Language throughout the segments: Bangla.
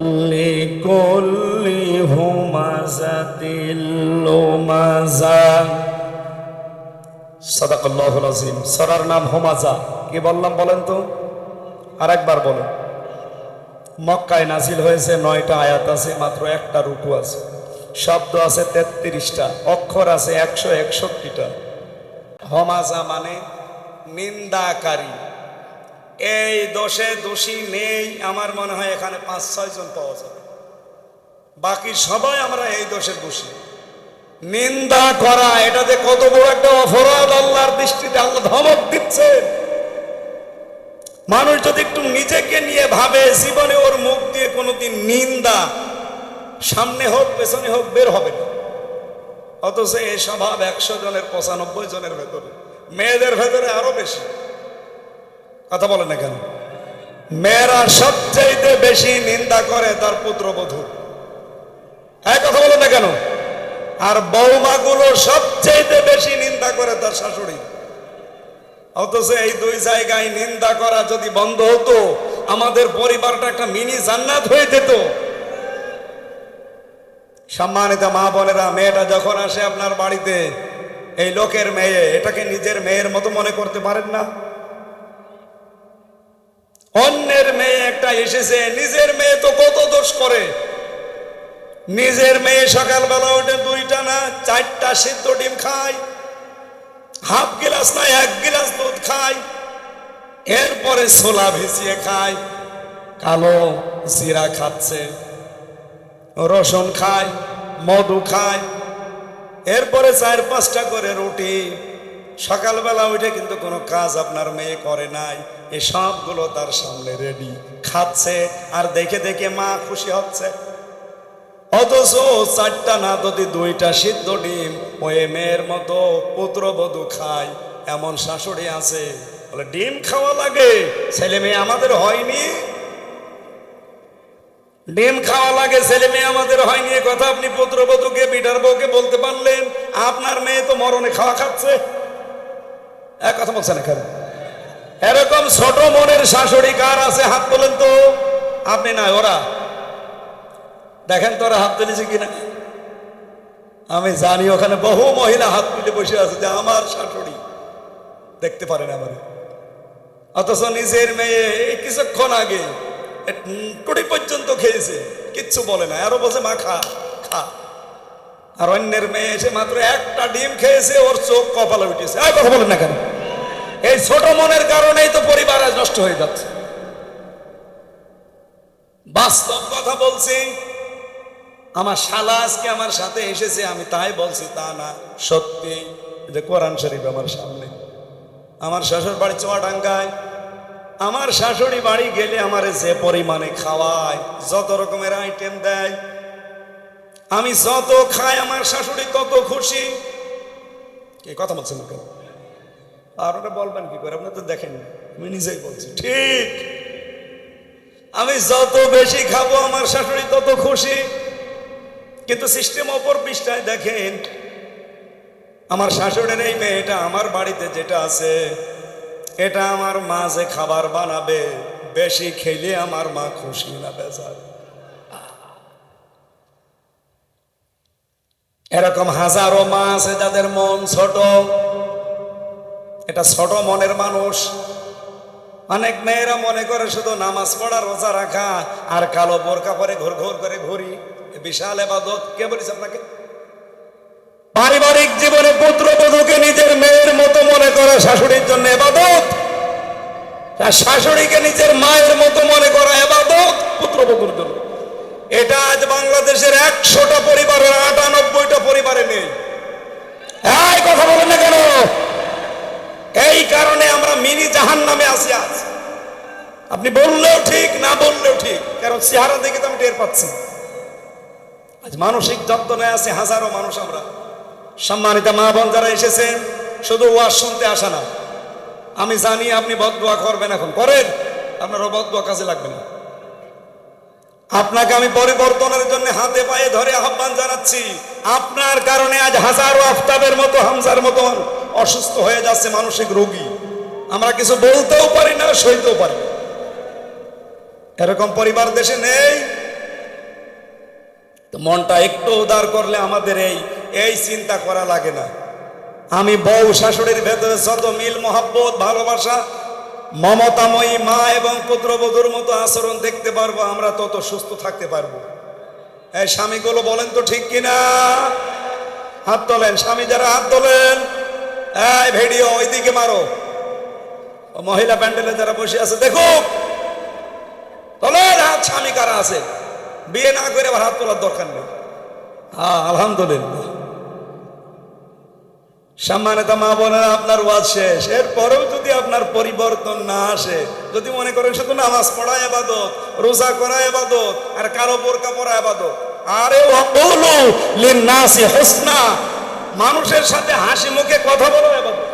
لكل همزة لمزة صدق الله العظيم সরার নাম হোমাজা কি বললাম বলেন তো আরেকবার বলেন মক্কায় নাজিল হয়েছে নয়টা আয়াত আছে মাত্র একটা রুকু আছে শব্দ আছে তেত্রিশটা অক্ষর আছে একশো একষট্টিটা হমাজা মানে নিন্দাকারী এই দোষে দোষী নেই, আমার মনে হয় এখানে পাঁচ, ছয় জন পাওয়া যাবে। বাকি সবাই আমরা এই দোষে দোষী। নিন্দা করা এটাতে কত বড় একটা অপরাধ, আল্লাহর দৃষ্টিতে আল্লাহ ধমক দিচ্ছে। মানুষ যদি একটু নিজেকে নিয়ে ভাবে, জীবনে ওর মুখ দিয়ে কোনোদিন নিন্দা, সামনে হোক, পেছনে হোক, বের হবে না। অথচ এই স্বভাব একশো জনের, পঁচানব্বই জনের ভেতরে। মেয়েদের ভেতরে আরও বেশি। কথা বলে না কেন? মেয়েরা সবচাইতে বেশি নিন্দা করে তার পুত্রবধূ। হ্যাঁ কথা বলে না কেন? আর বৌমাগুলো সবচাইতে বেশি নিন্দা করে তার শাশুড়ি। অথচ এই দুই জায়গায় নিন্দা করা যদি বন্ধ হতো, আমাদের পরিবারটা একটা মিনি জান্নাত হয়ে যেত। সম্মানিত মা বোনেরা, মেয়েটা যখন আসে আপনার বাড়িতে, এই লোকের মেয়ে, এটাকে নিজের মেয়ের মতো মনে করতে পারেন না? অন্যের মেয়ে একটা এসেছে, নিজের মেয়ে তো কত দোষ করে? নিজের মেয়ে সকালবেলা উঠে দুইটা না, চারটা সিদ্ধ ডিম খায়, হাফ গিলাস না, এক গিলাস দুধ খায়, এরপরে ছোলা ভিজিয়ে খায়, কালো জিরা খাচ্ছে, রসুন খায়, মধু খায়, এরপরে চার পাঁচটা করে রুটি। সকালবেলা উঠে কিন্তু কোনো কাজ আপনার মেয়ে করে নাই। এই সবগুলো তার সামনে রেডি খাচ্ছে আর দেখে দেখে মা খুশি হচ্ছে। অথচ চারটা না যদি দুইটা সিদ্ধ ডিম ওই মেয়ের মতো পুত্রবধূ খায়, এমন শাশুড়ি আছে। বলে, ডিম খাওয়া লাগে, ছেলে মেয়ে আমাদের হয়নি। ডিম খাওয়া লাগে, ছেলে মেয়ে আমাদের হয়নি। কথা আপনি পুত্রবধূকে, বিটার বউকে বলতে পারলেন। আপনার মেয়ে তো মরণে খাওয়া খাচ্ছে। এক কথা বলছেন এখানে। এরকম ছোট মনের শাশুড়ি কার আছে? হাত তোলেন তো। আপনি না ওরা। দেখেন তো ওরা হাত তুলেছে কিনা। আমি জানি ওখানে বহু মহিলা হাত তুলে বসে আছে যে আমার শাশুড়ি। দেখতে পারেন আমার। অথচ নিজের মেয়ে এই কিছুক্ষণ আগে টুটি পর্যন্ত খেয়েছে। কিচ্ছু বলে না আরও বলছে, মা, খা খা। আর অন্যের মেয়ে এসে মাত্র একটা ডিম খেয়েছে, ওর চোখ কপালে উঠেছে। আর কথা বলেন না কেন? এই ছোট মনের কারণেই তো পরিবার নষ্ট হয়ে যাচ্ছে। বাস্তব কথা বলছি, আমার শালা আজকে আমার সাথে এসেছে, আমি তাই বলছি, তা না, সত্যি যে কোরআন শরীফ আমার সামনে। আমার শ্বশুর বাড়ি চুয়াডাঙ্গায়, আমার শাশুড়ি বাড়ি গেলে আমার যে পরিমাণে খাওয়ায়, যত রকমের আইটেম দেয়, আমি যত খাই, আমার শাশুড়ি তত খুশি। কে কথা বলছেন কেন? আর বলবেন কি করে? আপনি তো দেখেন, আমি নিজেই বলছি, ঠিক। আমি যত বেশি খাব আমার শাশুড়ি তত খুশি। কিন্তু সিস্টেম অপর পৃষ্ঠায় দেখেন, আমার শাশুড়ির এই মেয়েটা আমার বাড়িতে যেটা আছে, এটা আমার মা যে খাবার বানাবে, বেশি খেলে আমার মা খুশি না বেজার। এরকম হাজারো মা আছে যাদের মন ছোট এটা ছোট মনের মানুষ। অনেক মেয়েরা মনে করে শুধু নামাজ পড়া, রোজা রাখা আর কালো বোরকা পরে ঘুর ঘুর করে ঘুরি। বিশাল এবাদত। কে বলিস আপনাকে? পারিবারিক জীবনে পুত্র পুত্রবধূকে নিজের মেয়ের মতো মনে করে শাশুড়ির জন্য এবাদত। আর শাশুড়িকে নিজের মায়ের মতো মনে করা এবাদত পুত্রবধূর জন্য। এটা আজ বাংলাদেশের একশোটা পরিবারের আটানব্বইটা পরিবারে নেই। এই কথা বলেন না কেন? মিনি জাহান নামে আসি আজ আপনি বললেও ঠিক, না বললেও ঠিক, কারণ চেহারা দেখে তো আমি টের পাচ্ছি। আজ মানসিক যন্ত্রণায় আছে হাজারো মানুষ আমরা। সম্মানিত মা বোন যারা এসেছেন, শুধু ওয়াজ শুনতে আসা না। আমি জানি আপনি বদুয়া করবেন এখন। করেন আপনার বদুয়া কাজে লাগবে না। আপনাকে আমি পরিবর্তনের জন্য হাতে পায়ে ধরে আহ্বান জানাচ্ছি। আপনার কারণে আজ হাজারো আফতাবের মতো, হামজার মতো অসুস্থ হয়ে যাচ্ছে মানসিক রোগী। আমরা কিছু বলতেও পারি না, সইতেও পারি। এরকম পরিবার দেশে নেই। তো মনটা একটু উদার করলে আমাদের এই এই চিন্তা করা লাগে না। আমি বউ শাশুড়ির ভেতরে যত মিল, মহাব্বত, ভালোবাসা, মমতাময়ী মা এবং পুত্রবধূর মতো আচরণ দেখতে পারব, আমরা তত সুস্থ থাকতে পারব। এই স্বামীগুলো বলেন তো ঠিক কিনা? হাত তোলেন, স্বামী যারা হাত তোলেন, এই ভিডিও ওইদিকে মারো। মহিলা প্যান্ডেলে যারা বসে আছে, দেখো। তোলেন হাত স্বামী কারা আছে? বিয়ে না করে আবার হাত তোলার দরকার নেই। হ্যাঁ আলহামদুলিল্লাহ। সম্মানিত মা বোনেরা, আপনার ওয়াজ শেষ। এরপরেও যদি আপনার পরিবর্তন না আসে, যদি মনে করেন শুধু নামাজ পড়া এবাদত রোজা করা এবাদত আর কারও বোরকা পড়া এবাদত আরে মানুষের সাথে হাসি মুখে কথা বলো এবাদত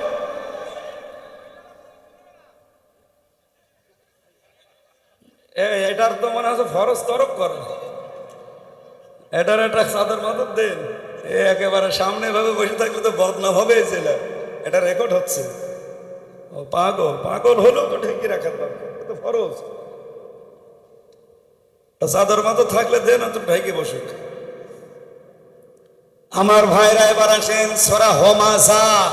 এটার তো মনে হচ্ছে ফরজ তরক করে। এটার একটা চাদর মাদর দেন। এ, একেবারে সামনে ভাবে বসে থাকলে তো বদনাম হবে ছেলে। এটা রেকর্ড হচ্ছে। ও, পাগল। পাগল হলো তো ঠেকিয়ে রাখার দরকার। তো ফরজ। চাদর মাদর থাকলে দেন তো ঢেকে বসুক। আমার ভাইরা এবার আসেন সোরা হোমাসা।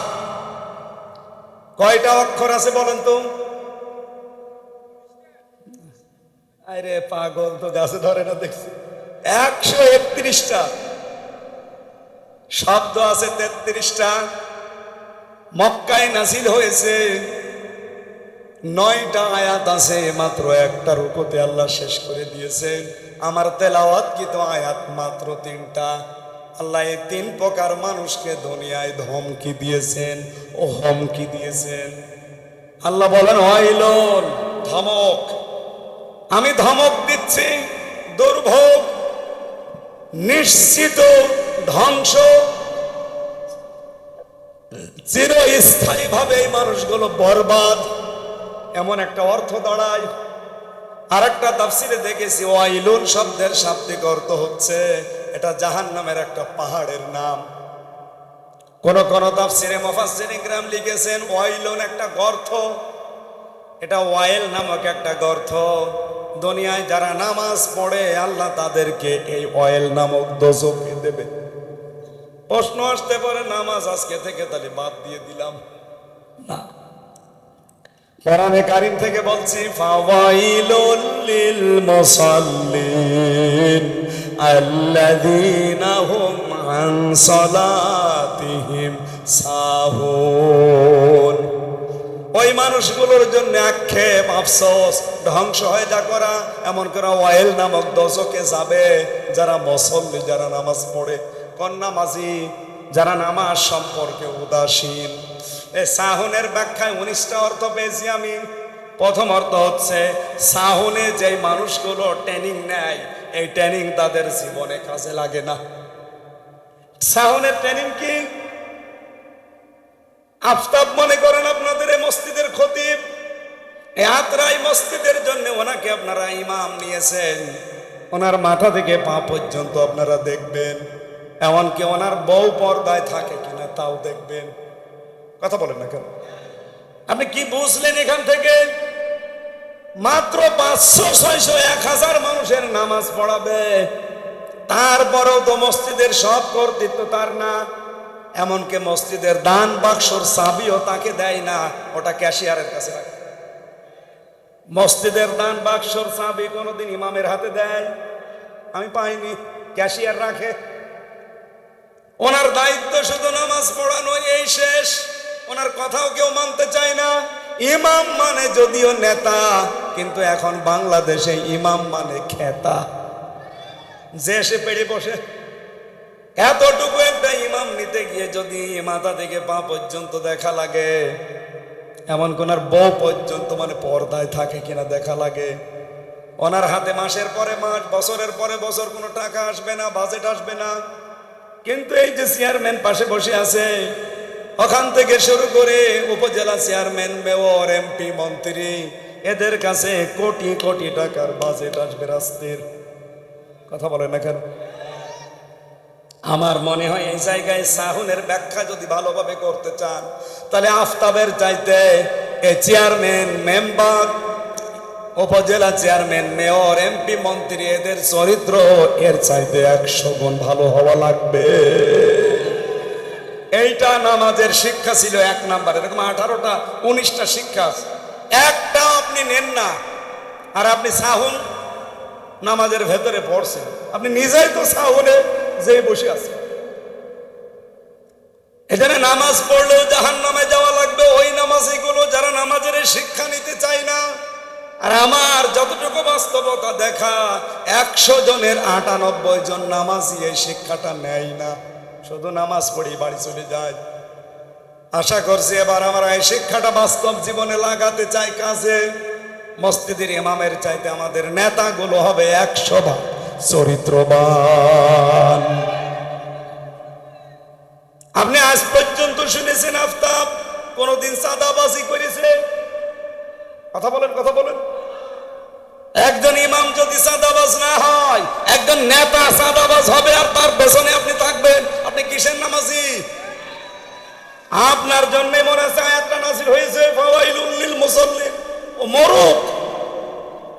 কয়টা অক্ষর আছে বলেন তো? আরে পাগল তো গাছে ধরে না দেখছি। একশো একত্রিশটা। শব্দ আছে তেত্রিশটা। মক্কায় নাসিল হয়েছে। নয়টা আয়াত আছে, মাত্র একটা রূপতে আল্লাহ শেষ করে দিয়েছেন আমার তেলাওয়াত কিন্তু আয়াত মাত্র তিনটা? আল্লাহ এই তিন প্রকার মানুষকে দুনিয়ায় ধমকি দিয়েছেন ও হমকি দিয়েছেন। আল্লাহ বলেন হইলন ধমক। আমি ধমক দিচ্ছি, দুর্ভোগ, নিশ্চিত ধ্বংস। চিরস্থায়ী ভাবে এই মানুষগুলো বরবাদ। এমন একটা অর্থ দাঁড়ায়। আর একটা তাফসিরে দেখেছি, ওয়াইলুন শব্দের শাব্দিক অর্থ হচ্ছে, এটা জাহান নামের একটা পাহাড়ের নাম। কোন কোন তাফসিরে মফাসির গ্রাম লিখেছেন, ওয়াইলুন একটা গর্থ এটা ওয়াইল নামক একটা গর্ত। দুনিয়ায় যারা নামাজ পড়ে, আল্লাহ তাদেরকে এই অয়েল নামক দোজকে দেবে। প্রশ্ন আসতে পারে, নামাজ আজকে থেকে তাহলে বাদ দিয়ে দিলাম। না। কোরআনে কারিম থেকে বলছি, ফাওয়াইলুল লিল মুসাল্লিন আল্লাযীনা হুম আন সালাতিহিম সাহুন। ওই মানুষগুলোর জন্য আক্ষেপ, আফসোস, ধ্বংস হয়ে যা করা। এমন করে ওয়াইল নামক দশকে যাবে, যারা মুসল্লি, যারা নামাজ পড়ে। কন্যা মাঝি যারা নামাজ সম্পর্কে উদাসীন। এই সাহনের ব্যাখ্যায় উনিশটা অর্থ পেয়েছি আমি। প্রথম অর্থ হচ্ছে, সাহনে যে মানুষগুলো ট্রেনিং নেয়, এই ট্রেনিং তাদের জীবনে কাজে লাগে না। সাহনের ট্রেনিং কি? আফতাব মনে করেন আপনাদের মসজিদের খতিব। এই আত্রাই মসজিদের জন্য ওনাকে আপনারা ইমাম নিয়েছেন। ওনার মাথা থেকে পা পর্যন্ত আপনারা দেখবেন। এমনকি ওনার বউ পর্দায় থাকে কিনা তাও দেখবেন। কথা বলেন না কেন? আপনি কি বুঝলেন এখান থেকে? মাত্র পাঁচশো, ছয়শো, এক হাজার মানুষের নামাজ পড়াবে। তারপরেও তো মসজিদের সব কর্তৃত্ব তার না। এমনকি মসজিদের দান বাক্সর চাবিও তাকে দেয় না, ওটা ক্যাশিয়ারের কাছে রাখে। মসজিদের দান বাক্সর চাবি কোনোদিন ইমামের হাতে দেয়, আমি পাইনি, ক্যাশিয়ার রাখে। ওনার দায়িত্ব শুধু নামাজ পড়ানো এই শেষ। ওনার কথাও কেউ মানতে চায় না। ইমাম মানে যদিও নেতা, কিন্তু এখন বাংলাদেশে ইমাম মানে খেতা। যে সে পেড়ে বসে এতটুকু একটা ইমাম নিতে গিয়ে যদি মাথা থেকে পা পর্যন্ত দেখা লাগে, এমন কোনার বউ পর্যন্ত মানে পর্দায় থাকে কিনা দেখা লাগে। ওনার হাতে মাসের পরে মাস, বছরের পরে বছর কোনো টাকা আসবে না বাজেট আসবে না। কিন্তু এই যে চেয়ারম্যান পাশে বসে আছে, ওখান থেকে শুরু করে উপজেলা চেয়ারম্যান মেয়র এমপি মন্ত্রী, এদের কাছে কোটি কোটি টাকার বাজেট আসবে রাস্তের। কথা বলেন না কেন? আমার মনে হয় এই জায়গায় সাহুনের ব্যাখ্যা যদি ভালোভাবে করতে চান, তাহলে আফতাবের চাইতে এ chairman, member, upazila chairman, mayor, MP, মন্ত্রী, এদের চরিত্র, এর চাইতে একশো গুণ ভালো হওয়া লাগবে। এইটা নামাজের শিক্ষা ছিল এক নাম্বার, এরকম আঠারোটা, উনিশটা শিক্ষা আছে। একটা আপনি নেন না, আর আপনি সাহুন নামাজের ভেতরে পড়ছেন। আপনি নিজেই তো সাহুনে যে বসে আছেন এখানে নামাজ পড়লেও জাহান নামে যাওয়া লাগবে, ওই নামাজিগুলো যারা নামাজের শিক্ষা নিতে চায় না, আর আমার যতটুকু বাস্তবতা দেখা, একশো জনের আটানব্বই জন নামাজি এই শিক্ষাটা নেয় না। শুধু নামাজ পড়ি বাড়ি চলে যায়। আশা করছি এবার আমরা এই শিক্ষাটা বাস্তব জীবনে লাগাতে চাই কাজে। মসজিদের ইমামের চাইতে আমাদের নেতাগুলো হবে একশো ভাগ চরিত্রবান। আপনি আজ পর্যন্ত শুনেছেন আফতাব, কোনদিন সাদাবাজি করেছে? কথা বলেন কথা বলেন। একজন ইমাম যদি সাদাবাজ না হয়, একজন নেতা সাদাবাজ হবে আর তার পেছনে আপনি থাকবেন। আপনি কিসের নামাজি? আপনার জন্য মনে আছে আয়াতটা নাসির হয়েছে ফাওয়াইলুল লিল মুসাল্লিন। ও মরুক।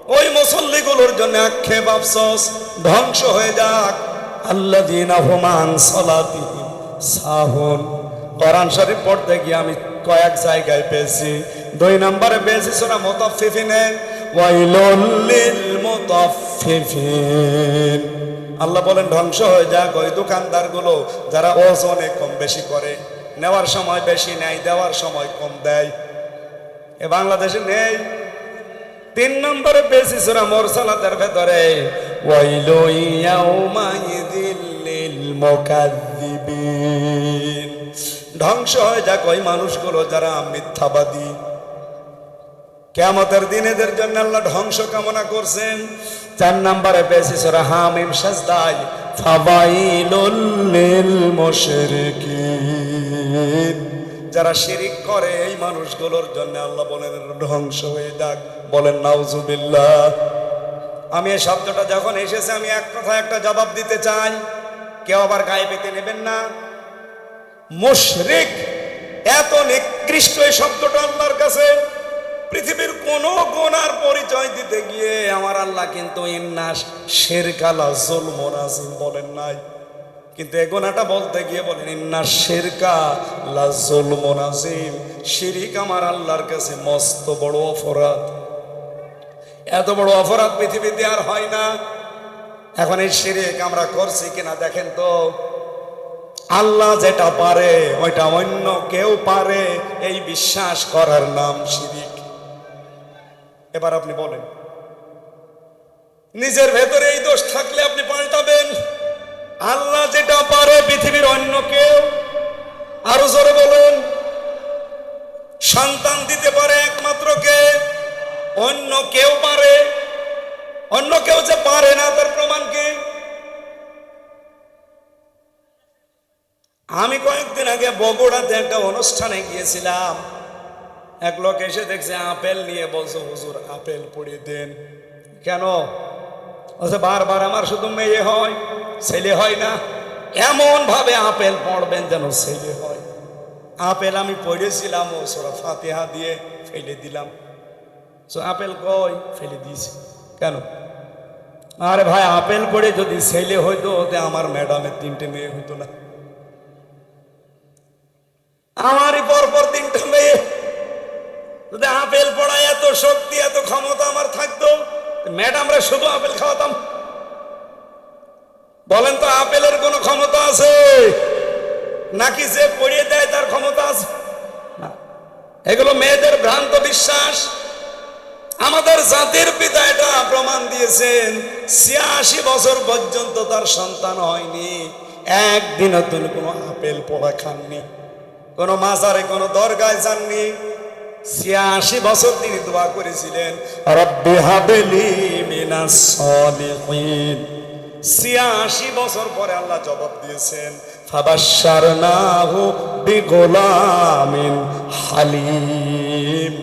ওই মুসল্লিগুলোর জন্য আক্ষেপ আফসোস, ধ্বংস হয়ে যাক। আল্লাযীনা হুম আন সালাতিহিম, সাহুন। কোরআন শরীফ পড়তে গিয়ে আমি কয়েক জায়গায় পেয়েছি। দুই নম্বরে পেয়েছি সোনা ওয়াইলুল লিল আল্লাহ বলেন, ধ্বংস হয়ে যাক ওই দোকানদারগুলো যারা ওজনে কম বেশি করে। নেওয়ার সময় বেশি নেয়, দেওয়ার সময় কম দেয়। এ বাংলাদেশে নেই। তিন নম্বরে বেশি সুরা মোরসালাতের ভেতরে ধ্বংস হয়ে যাক ওই মানুষগুলো যারা মিথ্যাবাদী। কেমতের দিন এদের জন্য আল্লাহ ধ্বংস কামনা করছেন। চার নম্বরে বেশি সুরা হামিম সাজদাই ফাবাইলুল লিল মুশরিকিন যারা শিরিক করে, এই মানুষগুলোর জন্য আল্লাহ বলেন, ধ্বংস হয়ে যাক। বলেন, নাউজুবিল্লাহ। আমি এই শব্দটা যখন এসেছে, আমি এক কথা একটা জবাব দিতে চাই। কেউ আবার গায়ে পেতে নেবেন না। মুশরিক, এত নিকৃষ্ট এই শব্দটা আল্লাহর কাছে। পৃথিবীর কোন গোনার পরিচয় দিতে গিয়ে আমার আল্লাহ কিন্তু ইন্নাস শেরকালা জুলমুন আজিম বলেন নাই। কিন্তু এ গোনাটা বলতে গিয়ে বলেন, ইন্না শেরকা লা জুলমুন আজিম শিরিক আমার আল্লাহর কাছে মস্ত বড় অপরাধ। এত বড় অপরাধ পৃথিবীতে আর হয় না। এখন এই শিরিক আমরা করছি কিনা দেখেন তো। আল্লাহ যেটা পারে, ওইটা অন্য কেউ পারে। এই বিশ্বাস করার নাম শিরিক। এবার আপনি বলেন, নিজের ভেতরে এই দোষ থাকলে আপনি পাল্টাবেন। আল্লাহ যেটা পারে পৃথিবীর অন্য কেউ, আরও জোরে বলুন, সন্তান দিতে পারে একমাত্র কে? অন্য কেউ পারে? অন্য কেউ যে পারে না, তার প্রমাণ কি? আমি কয়েকদিন আগে বগুড়াতে একটা অনুষ্ঠানে গিয়েছিলাম। এক লোক এসে দেখছে, আপেল নিয়ে বলছে, হুজুর, আপেল পড়িয়ে দেন। কেন? বারবার আমার শুধু মেয়ে হয়। ছেলে হয় না, এমন ভাবে আপেল পড়বেন যেন ছেলে হয়। আপেল আমি পড়েছিলাম ও সোরা ফাতেহা দিয়ে ফেলে দিলাম। আপেল কই? ফেলে দিয়েছি। কেন? আরে ভাই, আপেল পড়ে যদি ছেলে হইতো ওতে আমার ম্যাডামের তিনটে মেয়ে হতো না। আমারই পরপর তিনটে মেয়ে। যদি আপেল পড়ায় এত শক্তি, এত ক্ষমতা আমার থাকতো ম্যাডামরা শুধু আপেল খাওয়াতাম। বলেন তো, আপেলের কোনো ক্ষমতা আছে? নাকি যে পড়িয়ে দেয় তার ক্ষমতা আছে? এগুলো মেয়েদের ভ্রান্ত বিশ্বাস। আমাদের জাতির পিতা এটা প্রমাণ দিয়েছেন, ছিয়াশি বছর পর্যন্ত তার সন্তান হয়নি। একদিনও তিনি কোনো আপেল পড়া খাননি, কোনো মাজারে কোনো দরগায় যাননি। ছিয়াশি বছর তিনি দোয়া করেছিলেন, রব্বি হাবেলি মিনাস সলিহিন। ছিয়াশি বছর পরে আল্লাহ জবাব দিয়েছেন, ফাবাশশারনাহু বিগোলামিন হালিম।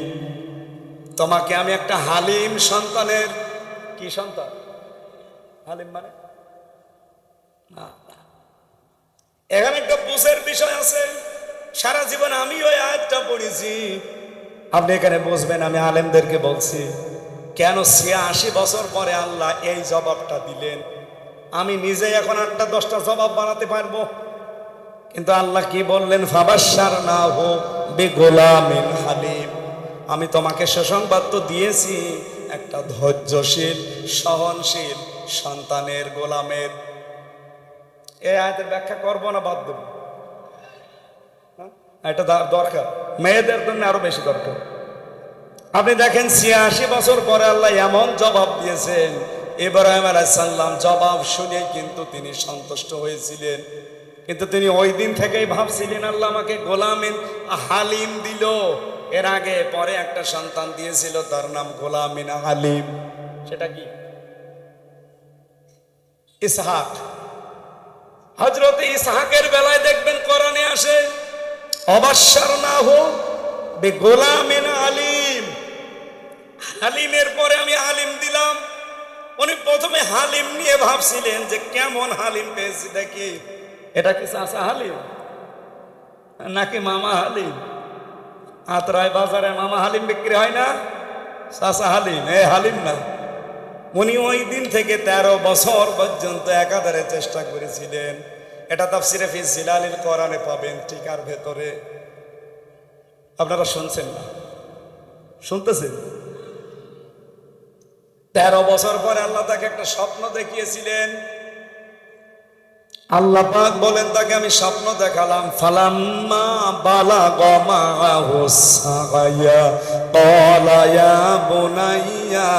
তোমাকে আমি একটা হালিম সন্তানের, কি সন্তান? হালিম মানে? না। এখানে একটা বুঝের বিষয় আছে, সারা জীবন আমি ওই আয়াতটা পড়েছি। আপনি এখানে বুঝবেন, আমি আলেমদেরকে বলছি, কেন ছিয়াশি বছর পরে আল্লাহ এই জবাবটা দিলেন? আমি নিজে এখন আটটা দশটা জবাব বানাতে পারব। কিন্তু আল্লাহ কি বললেন? ফাবাসার না হো বে গোলামিন হালিম। আমি তোমাকে সুসংবাদ তো দিয়েছি, একটা ধৈর্যশীল, সহনশীল সন্তানের গোলামের। এই আয়াতের ব্যাখ্যা করব না, বাদ দেবো। হ্যাঁ? এটা দরকার। মেয়েদের জন্য আরও বেশি দরকার। আপনি দেখেন ছিয়াশি বছর পরে আল্লাহ এমন জবাব দিয়েছেন ইব্রাহিম আলাইসাল্লাম জবাব শুনে কিন্তু তিনি সন্তুষ্ট হয়েছিলেন। কিন্তু তিনি ওই দিন থেকেই ভাবছিলেন, আল্লাহ আমাকে গোলামিন হালিম দিল। এর আগে পরে একটা সন্তান দিয়েছিল, তার নাম গোলামিন হালিম। সেটা কি? ইসহাক। হজরত ইসহাকের বেলায় দেখবেন কোরআনে আসে অবাস্যার না হোক গোলামিন আলিম হালিমের পরে আমি হালিম দিলাম। উনি প্রথমে হালিম নিয়ে ভাবছিলেন যে কেমন হালিম পেয়েছি দেখি। এটা কি চাষা হালিম? নাকি মামা হালিম? আতরায় বাজারে মামা হালিম বিক্রি হয় না? চাষা হালিম, এ হালিম না। উনি ওই দিন থেকে তেরো বছর পর্যন্ত একাধারে চেষ্টা করেছিলেন। এটা তাফসিরে ফি জিলালিল কোরআনে পাবেন টিকার ভেতরে। আপনারা শুনছেন না? শুনতেছেন? তেরো বছর পরে আল্লাহ তাকে একটা স্বপ্ন দেখিয়েছিলেন। আল্লাহ পাক বলেন, তাকে আমি স্বপ্ন দেখালাম। ফালাম্মা বালা গমা হোসাইয়া কলায়া বোনাইয়া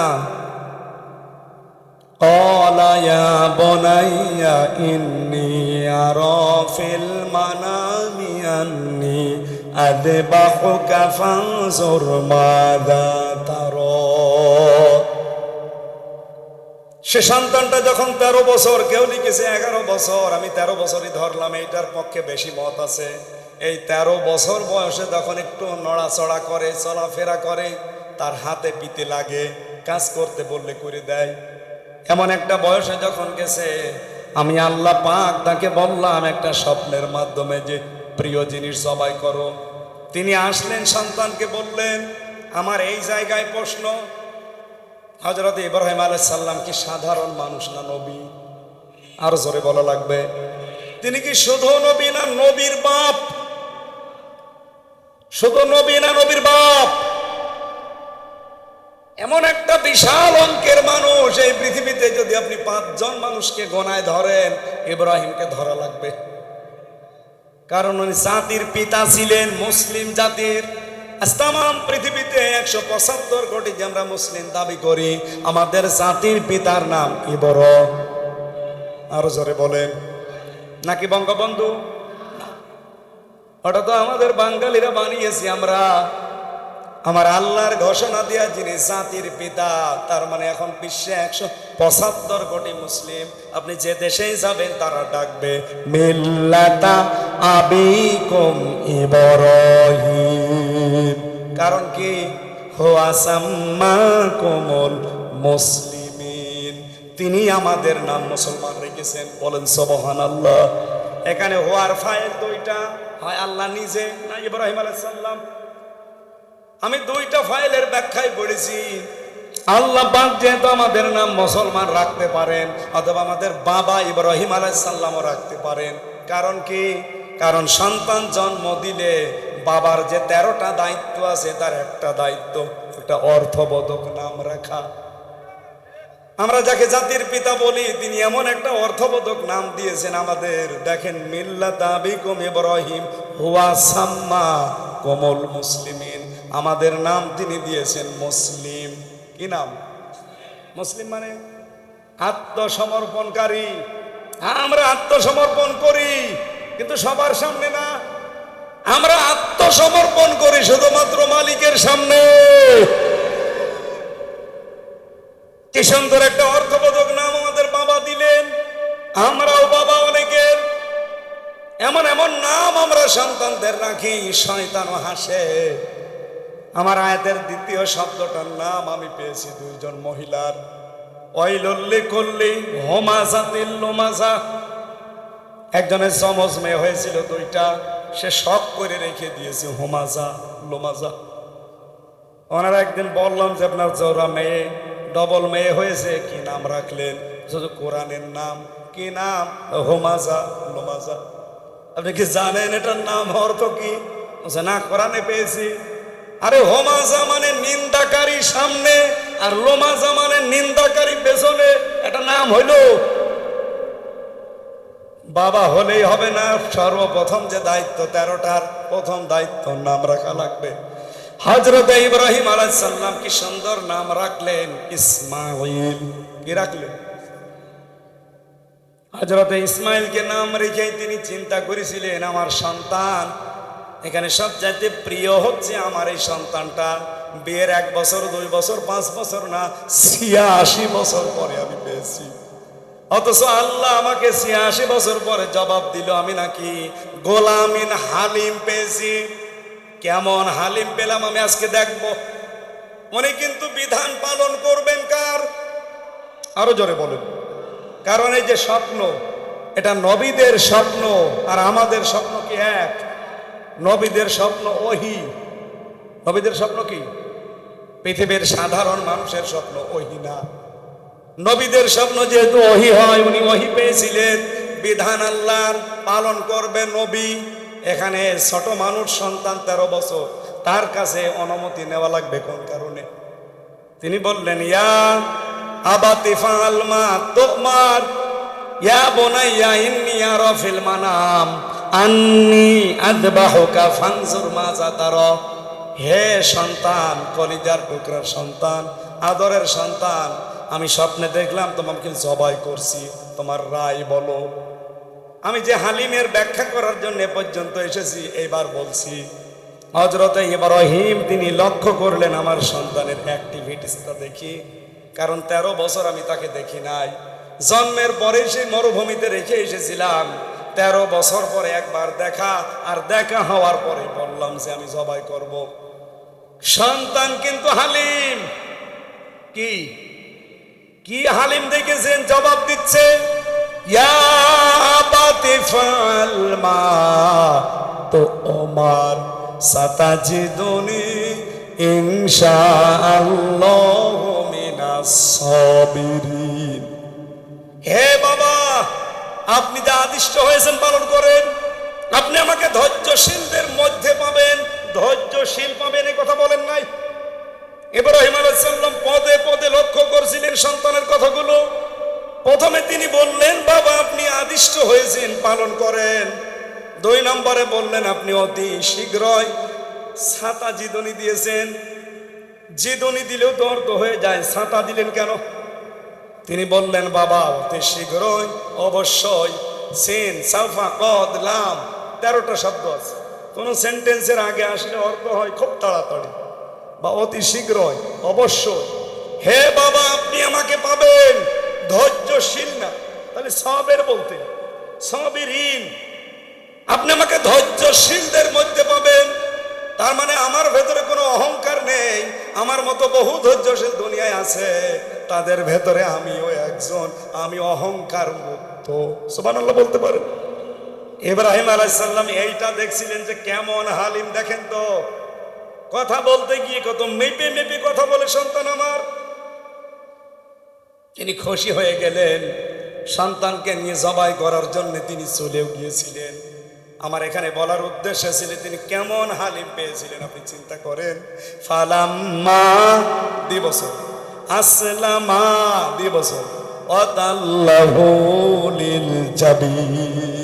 কলায়া বোনাইয়া, ইন্নি আর ফিল মানামি আন্নি আদে বাহু জোর মাদা। সে সন্তানটা যখন তেরো বছর, কেউ লিখেছে এগারো বছর, আমি তেরো বছরই ধরলাম, এইটার পক্ষে বেশি মত আছে। এই তেরো বছর বয়সে যখন একটু নড়াচড়া করে, চলাফেরা করে, তার হাতে পিতে লাগে, কাজ করতে বললে করে দেয়। এমন একটা বয়সে যখন গেছে, আমি আল্লাহ পাক তাকে বললাম একটা স্বপ্নের মাধ্যমে যে, প্রিয় জিনিস জবাই করো। তিনি আসলেন, সন্তানকে বললেন, আমার এই জায়গায় প্রশ্ন হজরত ইব্রাহিম আলাইহিস সাল্লাম কি সাধারণ মানুষ না নবী? আরও জোরে বলা লাগবে, তিনি কি শুধু নবী না নবীর বাপ? শুধু নবী না নবীর বাপ? এমন একটা বিশাল অঙ্কের মানুষ এই পৃথিবীতে যদি আপনি পাঁচজন মানুষকে গোনায় ধরেন, ইব্রাহিমকে ধরা লাগবে। কারণ উনি জাতির পিতা ছিলেন, মুসলিম জাতির। তাম পৃথিবীতে একশো পঁচাত্তর কোটি যে আমরা মুসলিম দাবি করি, আমাদের জাতির পিতার নাম ইবর আরও জোরে বলেন। নাকি বঙ্গবন্ধু? ওটা তো আমাদের বাঙালিরা বানিয়েছি আমরা। আমার আল্লাহর ঘোষণা দেওয়া যিনি জাতির পিতা, তার মানে এখন বিশ্বে একশো পঁচাত্তর কোটি মুসলিম। আপনি যে দেশেই যাবেন, তারা ডাকবে, মিল্লাতা আবিকুম ইব্রাহিম। কারণ কি? হোয়াসাম্মা কোমল মুসলিমিন। তিনি আমাদের নাম মুসলমান রেখেছেন। বলেন সবহান আল্লাহ এখানে হোয়ার ফাইল দুইটা। হয় আল্লাহ, নিজে না ইব্রাহিম আলাইহিস সালাম? আমি দুইটা ফাইলের ব্যাখ্যায় পড়েছি। আল্লাহ পাক যেহেতু আমাদের নাম মুসলমান রাখতে পারেন, অথবা আমাদের বাবা ইব্রাহিম আলাইসাল্লামও রাখতে পারেন। কারণ কি? কারণ সন্তান জন্ম দিলে বাবার যে তেরোটা দায়িত্ব আছে, তার একটা দায়িত্ব, একটা অর্থবোধক নাম রাখা। আমরা যাকে জাতির পিতা বলি, তিনি এমন একটা অর্থবোধক নাম দিয়েছেন আমাদের। দেখেন, মিল্লা দাবিকুম ইব্রাহিম, হুয়া সাম্মা কোমল মুসলিমিন। আমাদের নাম তিনি দিয়েছেন মুসলিম। কি নাম? মুসলিম মানে আত্মসমর্পণকারী। আমরা আত্মসমর্পণ করি, কিন্তু সবার সামনে না। আমরা আত্মসমর্পণ করি শুধুমাত্র মালিকের সামনে। কি সুন্দর একটা অর্থবোধক নাম আমাদের বাবা দিলেন। আমরাও বাবা অনেকের। এমন এমন নাম আমরা সন্তানদের রাখি শয়তানও হাসে। আমার আয়াতের দ্বিতীয় শব্দটার নাম আমি পেয়েছি দুইজন মহিলার। অইলল্লি করলি হোমাজা তিল্লোমাজা একজনের চমচ মেয়ে হয়েছিল দুইটা। সে শখ করে রেখে দিয়েছে, হোমাজা, লোমাজা। ওনারা একদিন বললাম যে, আপনার জোরা মেয়ে, ডবল মেয়ে হয়েছে, কি নাম রাখলেন? শুধু কোরআনের নাম, কি নাম? হোমাজা, লোমাজা। আপনি কি জানেন এটার নাম অর্থ কি? না, কোরআনে পেয়েছি। আরে, হোমাজা মানে নিন্দাকারী সামনে, আর লোমাজা মানে নিন্দাকারী পেছনে। এটা নাম হইল বাবা হলেই হবে না, সর্বপ্রথম যে দায়িত্ব তেরোটার প্রথম দায়িত্ব নাম রাখা লাগবে। হজরত ইব্রাহিম আলাইসাল্লাম কি সুন্দর নাম রাখলেন? ইসমাইল কি রাখলেন? হজরত ইসমাইলকে নাম রেখে তিনি চিন্তা করেছিলেন, আমার সন্তান, এখানে সবচাইতে প্রিয় হচ্ছে আমার এই সন্তানটা। বিয়ের এক বছর, দুই বছর, পাঁচ বছর না, ছিয়াশি বছর পরে আমি পেয়েছি। অথচ আল্লাহ আমাকে ছিয়াশি বছর পরে জবাব দিল, আমি নাকি গোলামিন হালিম পেয়েছি। কেমন হালিম পেলাম আমি আজকে দেখব। উনি কিন্তু বিধান পালন করবেন কার? আরও জোরে বলেন। কারণ এই যে স্বপ্ন, এটা নবীদের স্বপ্ন, আর আমাদের স্বপ্ন কি এক? নবীদের স্বপ্ন ওহি। নবীদের স্বপ্ন কি? পৃথিবীর সাধারণ মানুষের স্বপ্ন ওহি না। নবীদের স্বপ্ন যেহেতু ওহি হয়, উনি ওহি পেয়েছিলেন। বিধান আল্লাহর, পালন করবে নবী। এখানে ছোট মানুষ সন্তান তেরো বছর, তার কাছে অনুমতি নেওয়া লাগবে কোন কারণে? তিনি বললেন, ইয়া আবাতি ফাল মা তোমার, ইয়া বোনাইয়া ইন্নি আরা ফিল মানাম, আন্নি আদবাহুকা ফানজুর মাজা তার হে সন্তান, কলিজার টুকরার সন্তান, আদরের সন্তান আমি স্বপ্নে দেখলাম তোমাকে জবাই করছি, তোমার রায় বলো। আমি যে হালিমের ব্যাখ্যা করার জন্য পর্যন্ত এসেছি, এইবার বলছি হজরতে ইব্রাহিম তিনি লক্ষ্য করলেন আমার সন্তানের অ্যাক্টিভিটিসটা দেখি, কারণ তেরো বছর আমি তাকে দেখি নাই। জন্মের পরে সেই মরুভূমিতে রেখে এসেছিলাম। তেরো বছর পরে একবার দেখা, আর দেখা হওয়ার পরে বললাম যে আমি জবাই করব। সন্তান কিন্তু হালিম। কি? কি হালিম দেখেছেন? জবাব দিচ্ছে তো ওমার মিনাস সাবিরিন। হে বাবা, আপনি যা আদিষ্ট হয়েছেন পালন করেন, আপনি আমাকে ধৈর্যশীলদের মধ্যে পাবেন। ধৈর্যশীল পাবেন, এ কথা বলেন নাই। ইব্রাহিম আলাইসাল্লাম পদে পদে লক্ষ্য করছিলেন সন্তানের কথাগুলো। প্রথমে তিনি বললেন, বাবা, আপনি আদিষ্ট হয়েছেন পালন করেন। দুই নম্বরে বললেন, আপনি অতি শীঘ্রই ছাতা জিদনি দিয়েছেন। জিদনি দিলেও তো অর্থ হয়ে যায়, ছাতা দিলেন কেন? তিনি বললেন, বাবা, অতি শীঘ্রই অবশ্যই সেন, সাফা, কদ, লাম, তেরোটা শব্দ আছে। কোন সেন্টেন্সের আগে আসলে অর্থ হয় খুব তাড়াতাড়ি। বা অতি শীঘ্রই, অবশ্যই। হে বাবা, আপনি আমাকে পাবেন। ধৈর্যশীল না। তাহলে সবের বলতে সবের আপনি আমাকে ধৈর্যশীলদের মধ্যে পাবেন। তার মানে আমার ভেতরে কোনো অহংকার নেই। আমার মতো বহু ধৈর্যশীল দুনিয়ায় আছে। তাদের ভেতরে আমিও একজন। আমি অহংকার মুক্ত। সুবহানাল্লাহ বলতে পারেন। ইব্রাহিম আলাইসাল্লাম এইটা দেখছিলেন যে কেমন হালিম। দেখেন তো কথা বলতে গিয়ে কত মেপে মেপে কথা বলে সন্তান আমার। তিনি খুশি হয়ে গেলেন। সন্তানকে নিয়ে জবাই করার জন্য তিনি চলেও গিয়েছিলেন। আমার এখানে বলার উদ্দেশ্য ছিল, তিনি কেমন হালিম পেয়েছিলেন আপনি চিন্তা করেন? ফালাম্মা দিবস আসলামা দিবস অতাল্লাহু লিল জাবিন।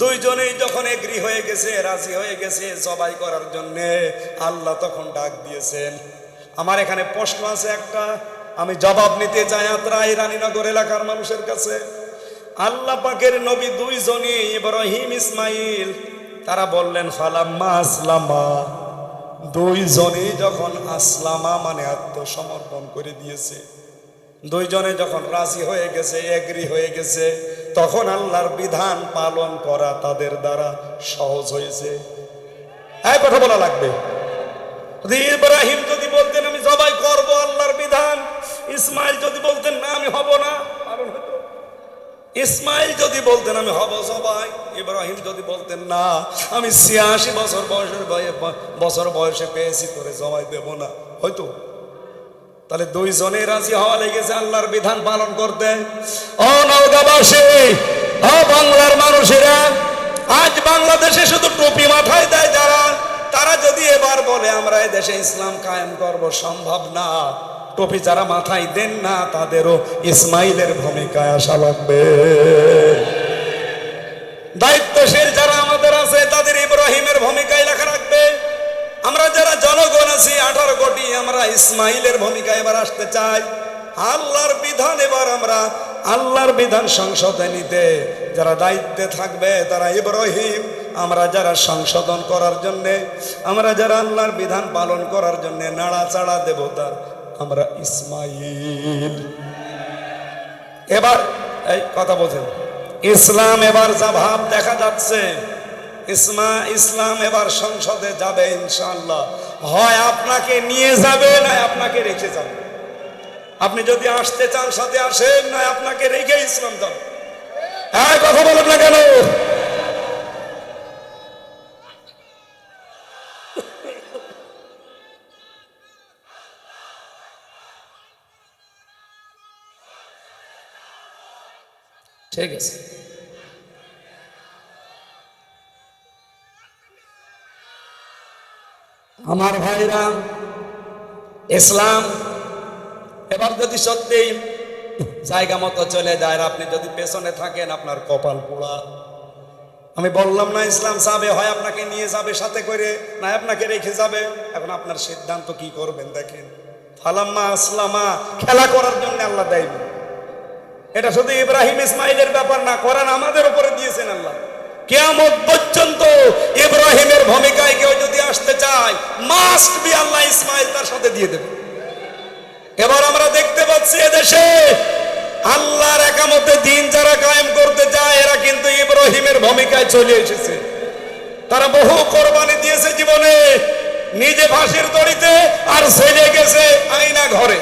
দুইজনেই যখন এগ্রি হয়ে গেছে, রাজি হয়ে গেছে জবাই করার জন্য, আল্লাহ তখন ডাক দিয়েছেন। আমার এখানে প্রশ্ন আছে একটা, আমি জবাব নিতে চাই আত্রাই রানীনগর এলাকার মানুষের কাছে। আল্লাহ পাকের নবী দুইজনই, ইব্রাহিম, ইসমাইল, তারা বললেন, ফালাম্মা আসলামা। দুইজনেই যখন আসলামা মানে আত্মসমর্পণ করে দিয়েছে। দুইজনে যখন রাজি হয়ে গেছে, এগ্রি হয়ে গেছে, তখন আল্লাহর বিধান পালন করা তাদের দ্বারা সহজ হয়েছে। হ্যাঁ কথা বলা লাগবে। ইব্রাহিম যদি বলতেন, আমি জবাই করব আল্লাহর বিধান। ইসমাইল যদি বলতেন, না, আমি হব না। ইসমাইল যদি বলতেন, আমি হব সবাই ইব্রাহিম যদি বলতেন, না, আমি ছিয়াশি বছর বয়সের বয়ে- বছর বয়সে পেয়েছি করে জবাই দেব না। হয়তো। তাহলে দুই দুইজনে রাজি হওয়া লেগেছে, আল্লাহর বিধান পালন করতে। ও নওগাঁবাসী, ও বাংলার মানুষেরা, আজ বাংলাদেশে শুধু টুপি মাথায় দেয় যারা, তারা যদি এবার বলে, আমরা দেশে ইসলাম কায়েম করব, সম্ভব না। টুপি যারা মাথায় দেন না, তাদেরও ইসমাইলের ভূমিকায় আসা লাগবে। দায়িত্বশীল যারা আমাদের আছে, তাদের ইব্রাহিমের ভূমিকায় লেখা রাখবে। আমরা যারা জনগণ আছি, আঠারো কোটি আমরা ইসমাইলের ভূমিকা এবার আসতে চাই। আল্লাহর বিধান এবার আমরা আল্লাহর বিধান সংসদে নিতে। যারা দায়িত্বে থাকবে, তারা ইব্রাহিম। আমরা যারা সংশোধন করার জন্যে, আমরা যারা আল্লাহর বিধান পালন করার জন্যে নাড়াচাড়া দেবতা আমরা ইসমাইল। এবার, এই কথা বোঝেন ইসলাম এবার যা ভাব দেখা যাচ্ছে ইসমা ইসলাম এবার সংসদে যাবে ইনশাল্লাহ হয় আপনাকে নিয়ে যাবে না আপনাকে রেখে যাবে। আপনি যদি আসতে চান, সাথে আসেন না আপনাকে রেখে ইসলাম যাবে। হ্যাঁ কথা বলেন না কেন? ঠিক আছে। আমার ভাইরা, ইসলাম, এবার যদি সত্যি জায়গা মতো চলে যায় আর আপনি যদি পেছনে থাকেন আপনার কপাল পোড়া। আমি বললাম, না, ইসলাম যাবে, হয় আপনাকে নিয়ে যাবে সাথে করে, না, আপনাকে রেখে যাবে। এখন আপনার সিদ্ধান্ত কি করবেন দেখেন। ফালাম্মা আসলামা, খেলা করার জন্য আল্লাহ দেয়নি। এটা শুধু ইব্রাহিম ইসমাইলের ব্যাপার না, কোরআন আমাদের উপরে দিয়েছেন আল্লাহ। কেয়ামত পর্যন্ত ইব্রাহিমের ভূমিকায় কেউ যদি আসতে চায় মাস্ট বি আল্লাহ ইসমাইল তার সাথে দিয়ে দেবে। এবার আমরা দেখতে পাচ্ছি এদেশে আল্লাহর একামতে দিন যারা কায়েম করতে চায়, এরা কিন্তু ইব্রাহিমের ভূমিকায় চলে এসেছে। তারা বহু কোরবানি দিয়েছে জীবনে, নিজে ফাঁসির দড়িতে আর ছেলে গেছে আইনা ঘরে।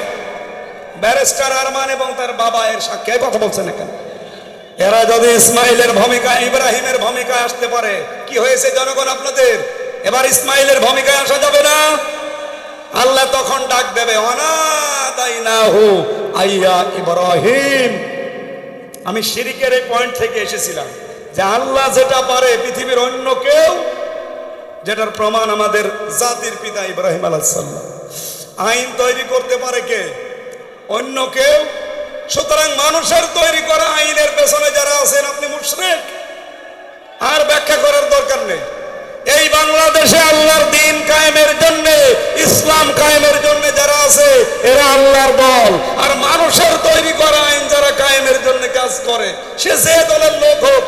ব্যারিস্টার আরমান এবং তার বাবা এর সাক্ষী কথা বলছেন এখানে এরা যদি ইসমাইলের ভূমিকা, ইব্রাহিমের ভূমিকায় আসতে পারে, কি হয়েছে জনগণ আপনাদের? এবার ইসমাইলের ভূমিকায় আসা যাবে না। আল্লাহ তখন ডাক দেবে আইয়া ইব্রাহিম। আমি শিরিকের এই পয়েন্ট থেকে এসেছিলাম যে আল্লাহ যেটা পারে পৃথিবীর অন্য কেউ, যেটার প্রমাণ আমাদের জাতির পিতা ইব্রাহিম আলাইসাল্লাম আইন তৈরি করতে পারে কে? অন্য কেউ সুতরাং মানুষের তৈরি করা আইনের পেছনে যারা আছেন, আপনি মুশরিক। আর ব্যাখ্যা করার দরকার নেই। এই বাংলাদেশে আল্লাহর দিন কায়েমের জন্য, ইসলাম কায়েমের জন্য যারা আছে, এরা আল্লাহর দল আর মানুষের তৈরি করা আইন যারা কায়েমের জন্য কাজ করে, সে যে দলের লোক হোক